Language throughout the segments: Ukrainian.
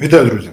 Вітаю, друзі.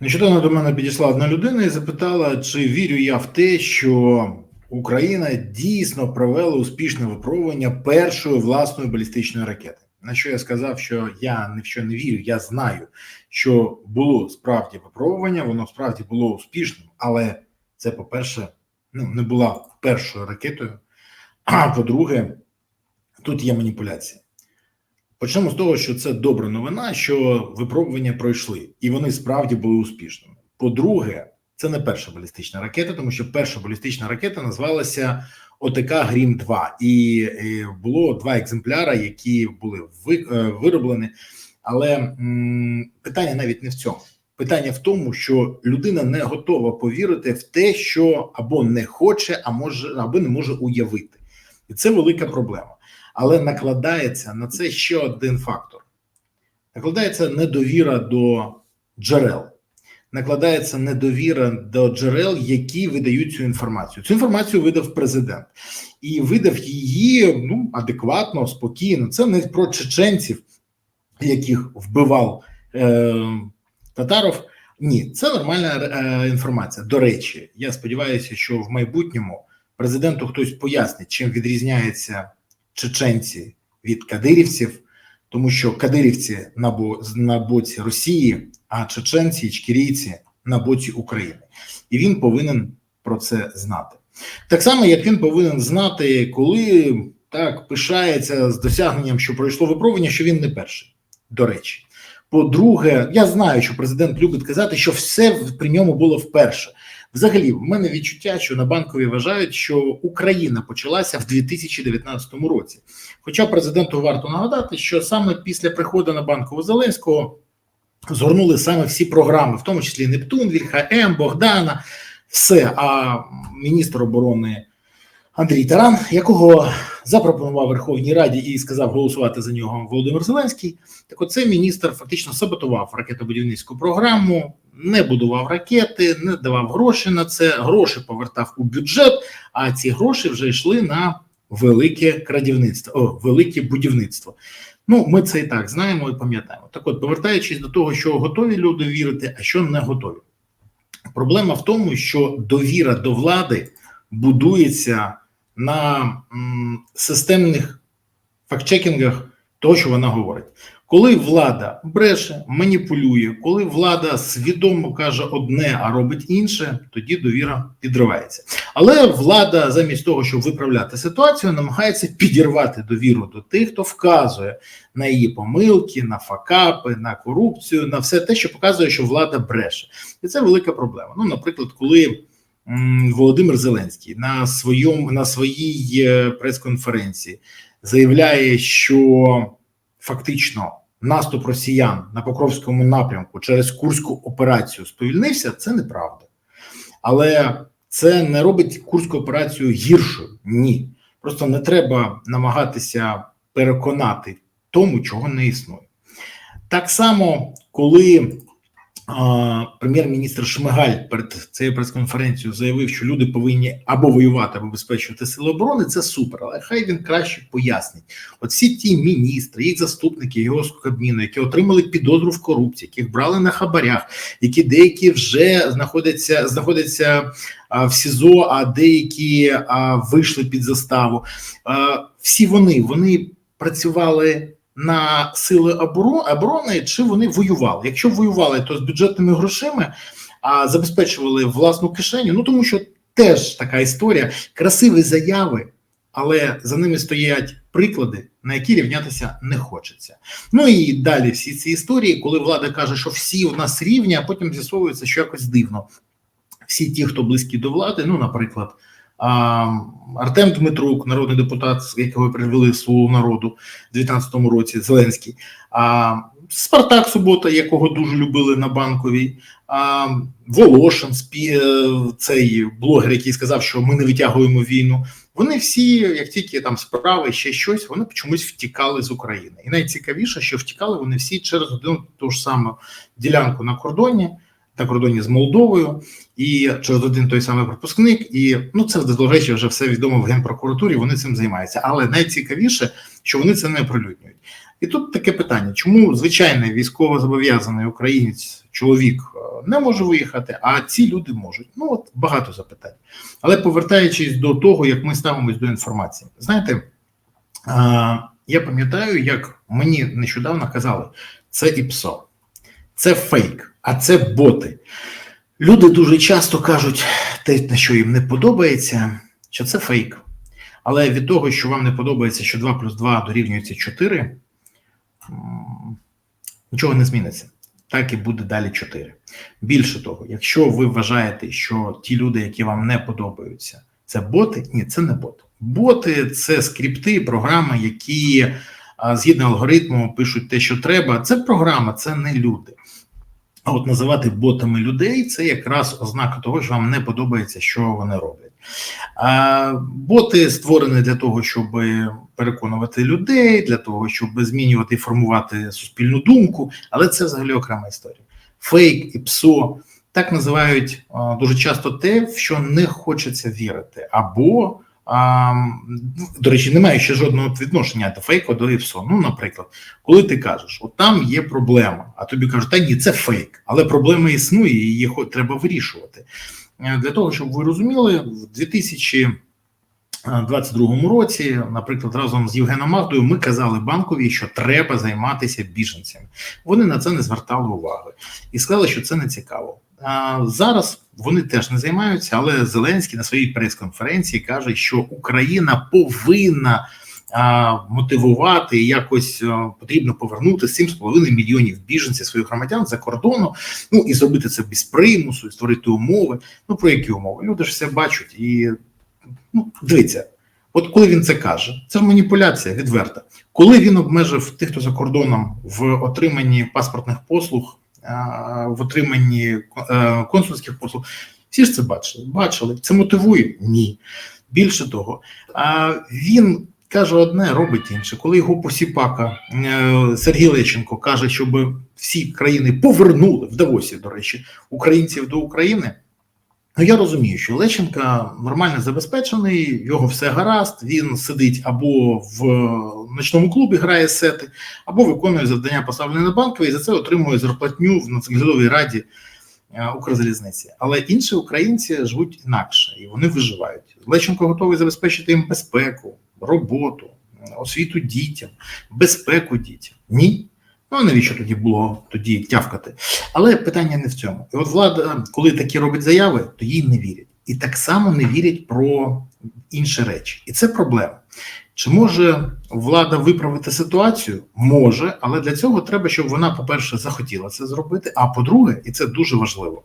Нещодавно до мене підійшла одна людина і запитала, чи вірю я в те, що Україна дійсно провела успішне випробування першої власної балістичної ракети. На що я сказав, що я ні в що не вірю, я знаю, що було справді випробування, воно справді було успішним, але це, по-перше, ну, не була першою ракетою. А по-друге, тут є маніпуляція. Почнемо з того, що це добра новина, що випробування пройшли, і вони справді були успішними. По-друге, це не перша балістична ракета, тому що перша балістична ракета називалася ОТК Грім 2 і е, було два екземпляри, які були е, вироблені. Але питання навіть не в цьому. Питання в тому, що людина не готова повірити в те, що або не хоче, а може або не може уявити, і це велика проблема. Але накладається на це ще один фактор: накладається недовіра до джерел, накладається недовіра до джерел, які видають цю інформацію. Цю інформацію видав президент і видав її ну адекватно, спокійно. Це не про чеченців, яких вбивав е, Татаров. Ні, це нормальна е, інформація. До речі, я сподіваюся, що в майбутньому президенту хтось пояснить, чим відрізняється чеченці від кадирівців, тому що кадирівці на, бо, на боці Росії, а чеченці, ічкірійці на боці України, і він повинен про це знати. Так само, як він повинен знати, коли так пишається з досягненням, що пройшло випробування, що він не перший. До речі, по-друге, я знаю, що президент любить казати, що все при ньому було вперше. Взагалі, в мене відчуття, що на банкові вважають, що Україна почалася в 2019 році. Хоча президенту варто нагадати, що саме після приходу на банкову Зеленського згорнули саме всі програми, в тому числі Нептун, Вільха-М, Богдана, все. А міністр оборони Андрій Таран, якого запропонував Верховній Раді і сказав голосувати за нього Володимир Зеленський. Так, оцей міністр фактично саботував ракетобудівницьку програму, не будував ракети, не давав гроші на це. Гроші повертав у бюджет, а ці гроші вже йшли на велике крадівництво, о, велике будівництво. Ну, ми це і так знаємо і пам'ятаємо. Так, от, повертаючись до того, що готові люди вірити, а що не готові. Проблема в тому, що довіра до влади будується на системних фактчекінгах того, що вона говорить. Коли влада бреше, маніпулює, коли влада свідомо каже одне, а робить інше, тоді довіра підривається. Але влада, замість того, щоб виправляти ситуацію, намагається підірвати довіру до тих, хто вказує на її помилки, на факапи, на корупцію, на все те, що показує, що влада бреше, і це велика проблема. Ну, наприклад, коли Володимир Зеленський на своєму на своїй е, прес-конференції заявляє, що фактично наступ росіян на Покровському напрямку через Курську операцію сповільнився, це неправда. Але це не робить Курську операцію гіршою. Ні. Просто не треба намагатися переконати тому, чого не існує. Так само, коли прем'єр-міністр Шмигаль перед цією прес-конференцією заявив, що люди повинні або воювати, або забезпечувати сили оборони, це супер. Але хай він краще пояснить. От всі ті міністри, їх заступники, його Кабміну, які отримали підозру в корупції, яких брали на хабарях, які деякі вже знаходяться, знаходяться в СІЗО, а деякі вийшли під заставу. Всі вони вони працювали на сили оборо- оборони, чи вони воювали? Якщо воювали, то з бюджетними грошима, а забезпечували власну кишеню. Ну тому що теж така історія, красиві заяви, але за ними стоять приклади, на які рівнятися не хочеться. Ну і далі всі ці історії, коли влада каже, що всі у нас рівні, а потім з'ясовується, що якось дивно. Всі ті, хто близькі до влади, ну, наприклад, Артем Дмитрук, народний депутат, якого привели в свого народу у 2019 році, Зеленський, Спартак Субота, якого дуже любили на банковій, а, Волошин, е, цей блогер, який сказав, що ми не витягуємо війну. Вони всі, як тільки там справи, ще щось, вони чомусь втікали з України. І найцікавіше, що втікали вони всі через одну ту ж саму ділянку на кордоні, на кордоні з Молдовою, і через один той самий пропускник. І ну це до речі, вже все відомо в генпрокуратурі. Вони цим займаються. Але найцікавіше, що вони це не оприлюднюють. І тут таке питання: чому звичайний військовозобов'язаний українець, чоловік е, не може виїхати, а ці люди можуть? Ну от багато запитань. Але повертаючись до того, як ми ставимось до інформації, знаєте, я пам'ятаю, як мені нещодавно казали, це ІПСО, це фейк, а це боти. Люди дуже часто кажуть, те, на що їм не подобається, що це фейк. Але від того, що вам не подобається, що 2 плюс 2 дорівнюється 4, нічого не зміниться. Так і буде далі 4. Більше того, якщо ви вважаєте, що ті люди, які вам не подобаються, це боти, ні, це не боти. Боти це скрипти, програми, які згідно алгоритму пишуть те, що треба. Це програма, це не люди. А от називати ботами людей це якраз ознака того, що вам не подобається, що вони роблять. А, Боти створені для того, щоб переконувати людей, для того, щоб змінювати і формувати суспільну думку, але це взагалі окрема історія. Фейк і псо так називають дуже часто те, в що не хочеться вірити, або а, До речі, немає ще жодного відношення до фейку до ІПСО. Ну, наприклад, коли ти кажеш, от там є проблема, а тобі кажуть, та ні, це фейк, але проблема існує, і її треба вирішувати. Е, для того, щоб ви розуміли, в 2022 році, наприклад, разом з Євгеном Магдою, ми казали банкові, що треба займатися біженцями. Вони на це не звертали уваги і сказали, що це не цікаво. Зараз вони теж не займаються, але Зеленський на своїй прес-конференції каже, що Україна повинна мотивувати і якось потрібно повернути 7,5 мільйонів біженців своїх громадян за кордону. Ну і зробити це без примусу, і створити умови. Ну про які умови? Люди ж все бачать і ну дивіться. От коли він це каже, це маніпуляція відверта. Коли він обмежив тих, хто за кордоном в отриманні паспортних послуг в отриманні е, консульських послуг. Всі ж це бачили. Бачили. Це мотивує? Ні. Більше того, він каже одне, робить інше. Коли його посіпака е, Сергій Лещенко каже, щоб всі країни повернули в Давосі, до речі, українців до України. Ну, я розумію, що Лещенка нормально забезпечений, його все гаразд. Він сидить або в ночному клубі, грає сети, або виконує завдання поставлені на банкові і за це отримує зарплатню в національній раді е, Укрзалізниці. Але інші українці живуть інакше і вони виживають. Лещенко готовий забезпечити їм безпеку, роботу, освіту дітям, безпеку дітям. Ні. Ну навіщо тоді було тоді тявкати? Але питання не в цьому. І от влада, коли такі робить заяви, то їй не вірять. І так само не вірять про інші речі. І це проблема. Чи може влада виправити ситуацію? Може, але для цього треба, щоб вона, по-перше, захотіла це зробити. А по-друге, і це дуже важливо,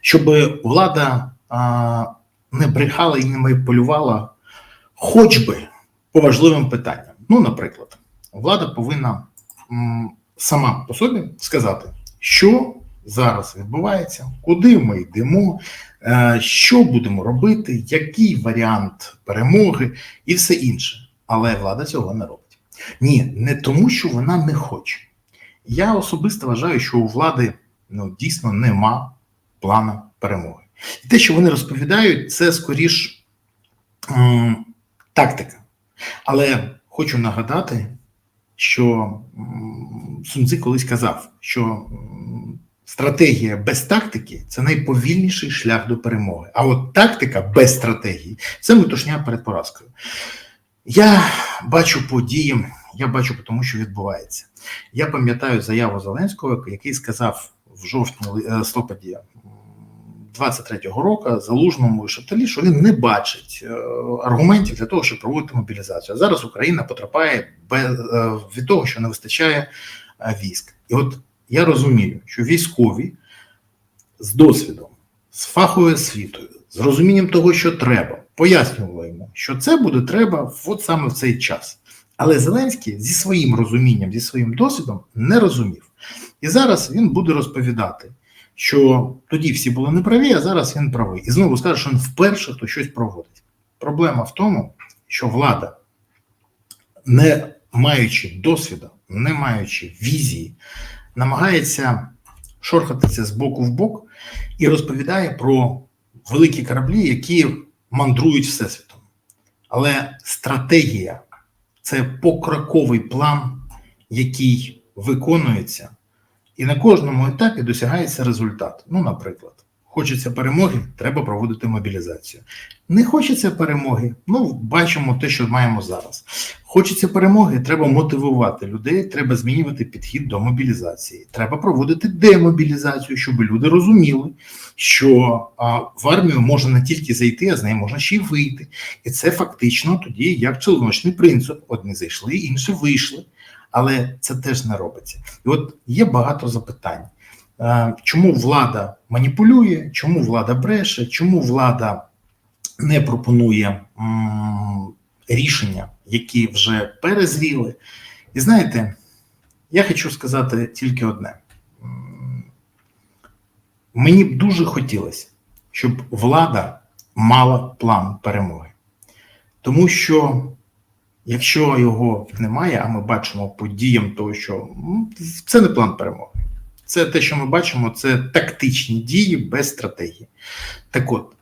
щоб влада а, не брехала і не маніпулювала хоч би по важливим питанням. Ну, наприклад, влада повинна сама по собі сказати, що зараз відбувається, куди ми йдемо, е, що будемо робити, який варіант перемоги і все інше. Але влада цього не робить. Ні, не тому, що вона не хоче. Я особисто вважаю, що у влади ну, дійсно нема плану перемоги. І те, що вони розповідають, це скоріш м, тактика. Але хочу нагадати, що Сунци колись казав, що стратегія без тактики це найповільніший шлях до перемоги. А от тактика без стратегії це метушня перед поразкою. Я бачу події, я бачу, тому що відбувається. Я пам'ятаю заяву Зеленського, який сказав в жовтні е, листопаді 23-го року залужному і Шапталі, що він не бачить е, аргументів для того, щоб проводити мобілізацію. А зараз Україна потрапляє без, е, від того, що не вистачає е, військ. І от я розумію, що військові з досвідом, з фаховою освітою, з розумінням того, що треба, пояснювали йому, що це буде треба от саме в цей час. Але Зеленський зі своїм розумінням, зі своїм досвідом не розумів. І зараз він буде розповідати що тоді всі були неправі, а зараз він правий. І знову скаже, що він вперше то щось проводить. Проблема в тому, що влада, не маючи досвіду, не маючи візії, намагається шорхатися з боку в бок і розповідає про великі кораблі, які мандрують всесвітом. Але стратегія це покроковий план, який виконується, і на кожному етапі досягається результат. Ну, наприклад, хочеться перемоги, треба проводити мобілізацію. Не хочеться перемоги. Ну, бачимо те, що маємо зараз. Хочеться перемоги, треба мотивувати людей, треба змінювати підхід до мобілізації. Треба проводити демобілізацію, щоб люди розуміли, що а, в армію можна не тільки зайти, а з неї можна ще й вийти. І це фактично тоді як челночний принцип. Одні зайшли, інші вийшли. Але це теж не робиться. І от є багато запитань. Е, Чому влада маніпулює, чому влада бреше, чому влада не пропонує рішення, які вже перезріли? І знаєте, я хочу сказати тільки одне: мені б дуже хотілося, щоб влада мала план перемоги. Тому що якщо його немає, а ми бачимо по діям того, що це не план перемоги. Це те, що ми бачимо, це тактичні дії без стратегії. Так от,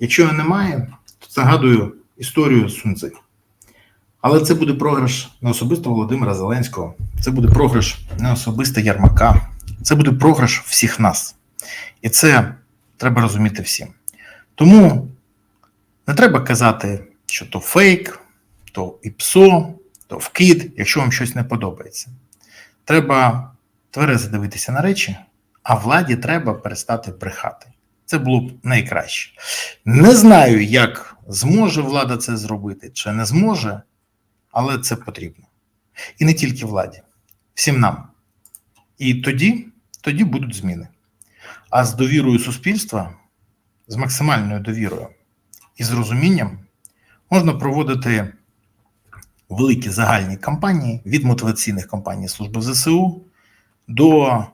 якщо його немає, то згадую історію Сунци. Але це буде програш не особисто Володимира Зеленського, це буде програш не особисто Ярмака, це буде програш всіх нас. І це треба розуміти всім. Тому не треба казати, що то фейк, то ІПСО, то вкид, якщо вам щось не подобається. Треба тверезо дивитися на речі, а владі треба перестати брехати. Це було б найкраще. Не знаю, як зможе влада це зробити чи не зможе, але це потрібно. І не тільки владі, всім нам. І тоді, тоді будуть зміни. А з довірою суспільства, з максимальною довірою і з розумінням можна проводити великі загальні кампанії від мотиваційних кампаній служби ЗСУ до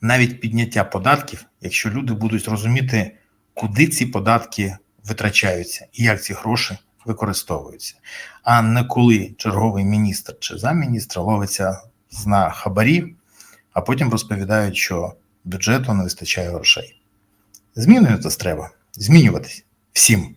навіть підняття податків, якщо люди будуть розуміти, куди ці податки витрачаються і як ці гроші використовуються, а не коли черговий міністр чи замміністра ловиться на хабарі, а потім розповідають, що бюджету не вистачає грошей. Це треба змінюватись всім.